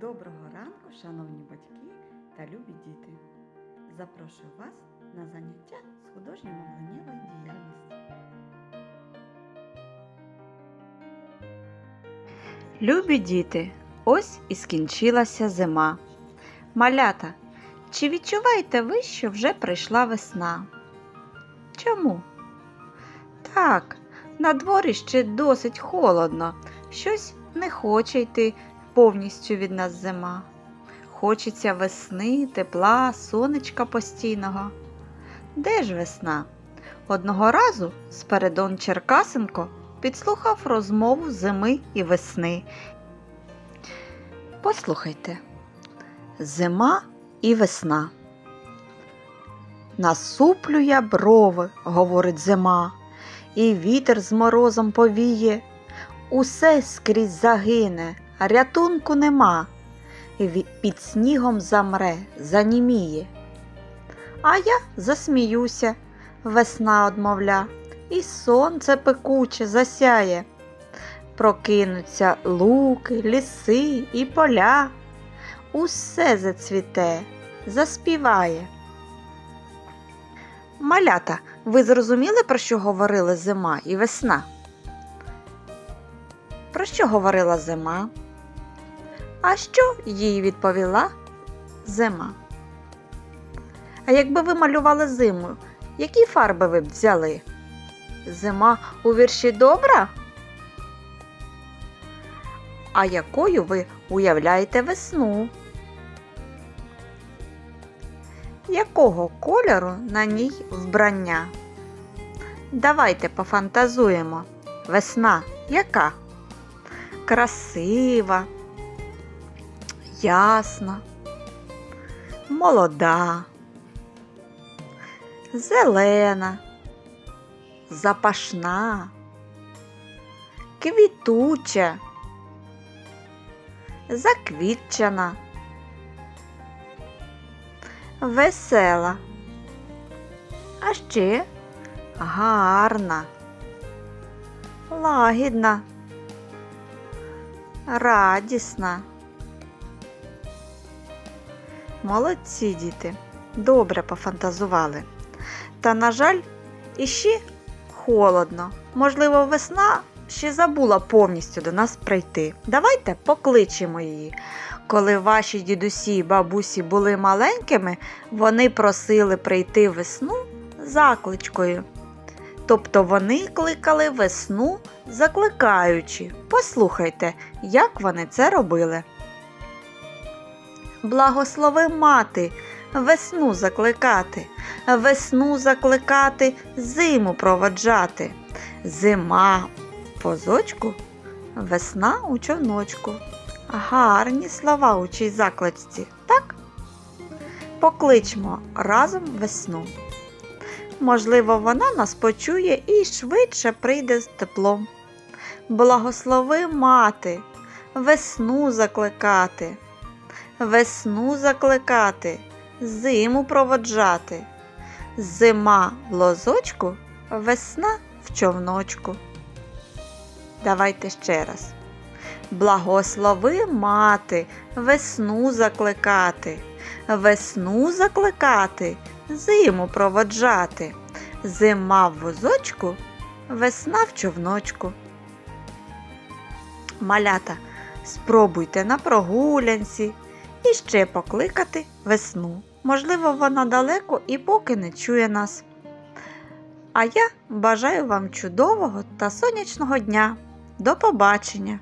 Доброго ранку, шановні батьки та любі діти! Запрошую вас на заняття з художньо-мовленнєвої діяльності. Любі діти, ось і скінчилася зима. Малята, чи відчуваєте ви, що вже прийшла весна? Чому? Так, на дворі ще досить холодно, щось не хоче йти повністю від нас зима. Хочеться весни, тепла, сонечка постійного. Де ж весна? Одного разу Спиридон Черкасенко підслухав розмову зими і весни. Послухайте, зима і весна. Насуплю я брови, говорить зима, і вітер з морозом повіє, усе скрізь загине, рятунку нема, під снігом замре, заніміє. А я засміюся, весна одмовля, і сонце пекуче засяє. Прокинуться луки, ліси і поля, усе зацвіте, заспіває. Малята, ви зрозуміли, про що говорили зима і весна? Про що говорила зима? А що їй відповіла зима? А якби ви малювали зиму, які фарби ви б взяли? Зима у вірші добра? А якою ви уявляєте весну? Якого кольору на ній вбрання? Давайте пофантазуємо. Весна яка? Красива, ясна, молода, зелена, запашна, квітуча, заквітчана, весела, а ще гарна, лагідна радісна. Молодці діти, добре пофантазували. Та, на жаль, іще холодно. Можливо, весна ще забула повністю до нас прийти. Давайте покличемо її. Коли ваші дідусі і бабусі були маленькими, вони просили прийти весну закличкою. Тобто вони кликали весну закликаючи. Послухайте, як вони це робили. Благослови мати, весну закликати, весну закликати, зиму проводжати. Зима в позочку, весна у човночку. Гарні слова у чій закличці, так? Покличмо разом весну. Можливо, вона нас почує і швидше прийде з теплом. Благослови мати, весну закликати, весну закликати, зиму проводжати. Зима в лозочку, весна в човночку. Давайте ще раз. Благослови мати, весну закликати, весну закликати, зиму проводжати. Зима в возочку, весна в човночку. Малята, спробуйте на прогулянці і ще покликати весну. Можливо, вона далеко і поки не чує нас. А я бажаю вам чудового та сонячного дня. До побачення!